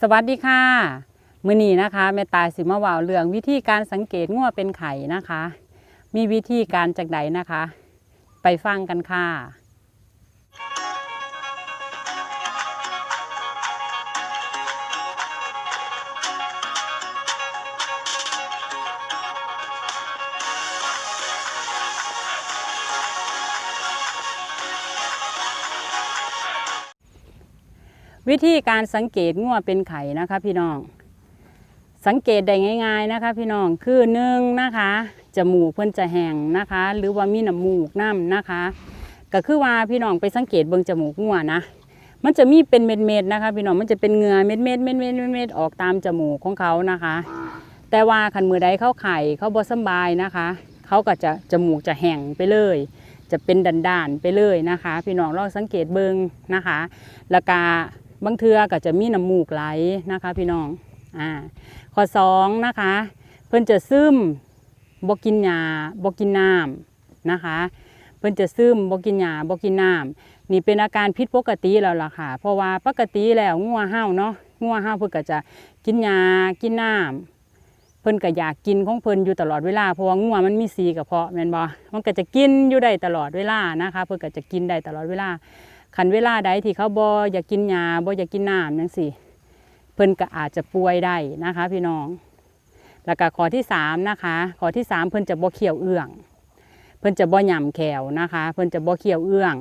สวัสดีค่ะ มือนี้นะคะแม่ตายสิมาว่าเรื่องวิธีการสังเกตงัวเป็นไข่นะคะ มีวิธีการจากใดนะคะ ไปฟังกันค่ะ วิธีการสังเกตงัวเป็นไข่นะคะพี่น้อง สังเกตได้ง่าย ๆนะคะ พี่น้องคือหนึ่งนะคะจมูกเพิ่นจะแห้งนะคะ หรือว่ามีน้ำมูกน้ำนะคะ ก็คือว่าพี่น้องไปสังเกตเบิ่งจมูกงัวนะมันจะมีเป็นเม็ดๆนะคะ พี่น้องมันจะเป็นเหงื่อเม็ดๆเม็ดๆเม็ดๆเม็ดออกตามจมูกของเขานะคะ แต่ว่าคันมือใดเข้าไข่เขาบ่สบายนะคะ เขาก็จะจมูกจะแห้งไปเลยจะเป็นดันๆไปเลยนะคะ พี่น้องลองสังเกตเบิ่งนะคะแล้วก็ บางเทือก็จะมีน้ำมูกไหลนะคะพี่น้องอ่าข้อสองนะคะ เพิ่นจะซึมบกินยาบกินน้ำนะคะ เพิ่นจะซึมบกินยาบกินน้ำนี่เป็นอาการผิดปกติแล้วล่ะค่ะ เพราะว่าปกติแล้วงัวเห่าเนาะงัวเห่าเพิ่นก็จะกินยากินน้ำเพิ่นก็อยากกินของเพิ่นอยู่ตลอดเวลาเพราะว่างัวมันมีสีกระเพาะแม่นบ่มันก็จะกินอยู่ได้ตลอดเวลานะคะ เพิ่นก็จะกินได้ตลอดเวลา ขันเวลาใดที่เขาบ่อยากกินยาบ่อยากกินน้ำจังซี่เพิ่นก็อาจจะป่วยได้นะคะ พี่น้อง แล้วก็ข้อที่สามนะคะข้อที่สามเพิ่นจะบ่เคี่ยวเอื้อง เพิ่นจะบ่หย่ำแขวนะคะ เพิ่นจะบ่เคี่ยวเอื้อง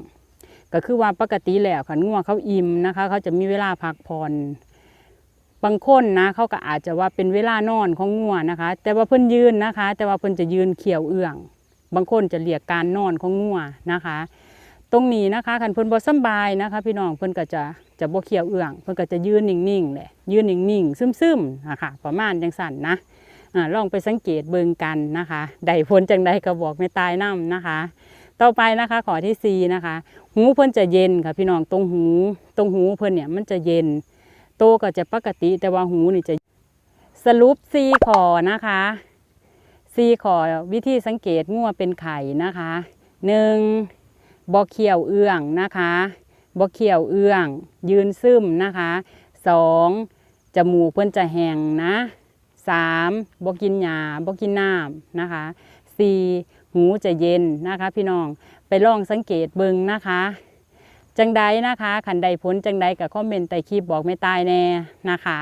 ก็คือว่าปกติแล้วขันงัวเขาอิ่มนะคะ เขาจะมีเวลาพักผ่อนบางคนนะเขาก็อาจจะว่าเป็นเวลานอนของงัวนะคะ แต่ว่าเพิ่นยืนนะคะ แต่ว่าเพิ่นจะยืนเคี่ยวเอื้อง บางคนจะเรียกการนอนของงัวนะคะ ตรงนี้นะคะคันเพิ่นบ่สำบายนะคะ พี่น้องเพิ่นก็จะจะบ่เคี่ยวเอื้องเพิ่นก็จะยืนนิ่งๆแหละยืนนิ่งๆซึมๆนะคะประมาณจังสั่นนะอ่าลองไปสังเกตเบิ่งกันนะคะได้ผลจังใดก็บอกไม่ตายนํนะคะ ต่อไปนะคะขอที่สี่นะคะ หูเพิ่นจะเย็นค่ะพี่น้องตรงหูตรงหูเพิ่นเนี่ยมันจะเย็น โตก็จะปกติแต่ว่าหูนี่จะสรุปสี่ขอนะคะสี่ขอวิธีสังเกตงัวเป็นไข่นะคะหนึ่ง บ่เขียวเอื้องนะคะบ่เขียวเอื้อง ยืนซึมนะคะสองจมูกเพิ่นจะแห้งนะสามบ่กินหญ้าบ่กินน้ำนะคะสี่หูจะเย็นนะคะพี่น้องไปลองสังเกตเบิงนะคะ จังใดนะคะขันใดพ้นจังใดกับคอมเมนต์ใต้คลิปบอกไม่ตายแน่นะคะ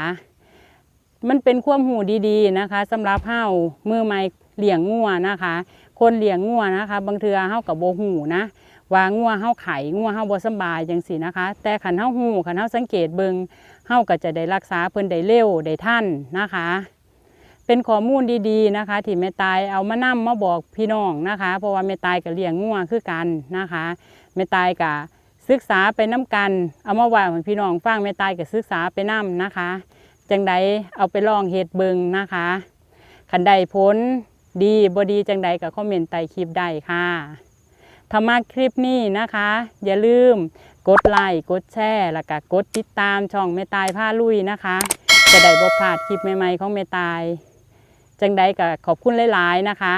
มันเป็นความหูดีๆนะคะสำหรับเฮามือใหม่เหลี้ยงงัวนะคะ คนเหลี้ยงงัวนะคะ บางเทือเฮากับโบหูนะ ว่างัวเฮาไข่งัวเฮาบ่สบายจังซี่นะคะ แต่ขันเฮาฮู้ขันเฮาสังเกตเบิงเฮาก็จะได้รักษาเพิ่นได้เร็วได้ทันนะคะ เป็นข้อมูลดีๆนะคะ ที่แม่ตายเอามานํมาบอกพี่น้องนะคะ เพราะว่าแม่ตายก็เลี้ยงงัวคือกันนะคะแม่ตายก็ศึกษาไปน้กัน เอามาว่าให้พี่น้องฟังแม่ตายก็ศึกษาไปนํนะคะจังใดเอาไปลองเฮ็ดเบิงนะคะคันใดผลดีบ่ดีจังใดก็คอมเมนต์ใต้คลิปได้ค่ะ ถ้ามาคลิปนี้นะคะ อย่าลืมกดไลค์กดแชร์แล้วก็กดติดตามช่องแม่ตายผ้าลุยนะคะ จะได้บ่พลาดคลิปใหม่ๆของแม่ตาย จังใดก็ขอบคุณหลายๆนะคะ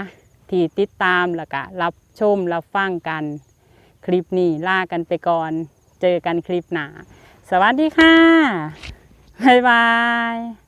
ที่ติดตามแล้วก็รับชมรับฟังกัน คลิปนี้ลากันไปก่อน เจอกันคลิปหน้าสวัสดีค่ะบ๊ายบาย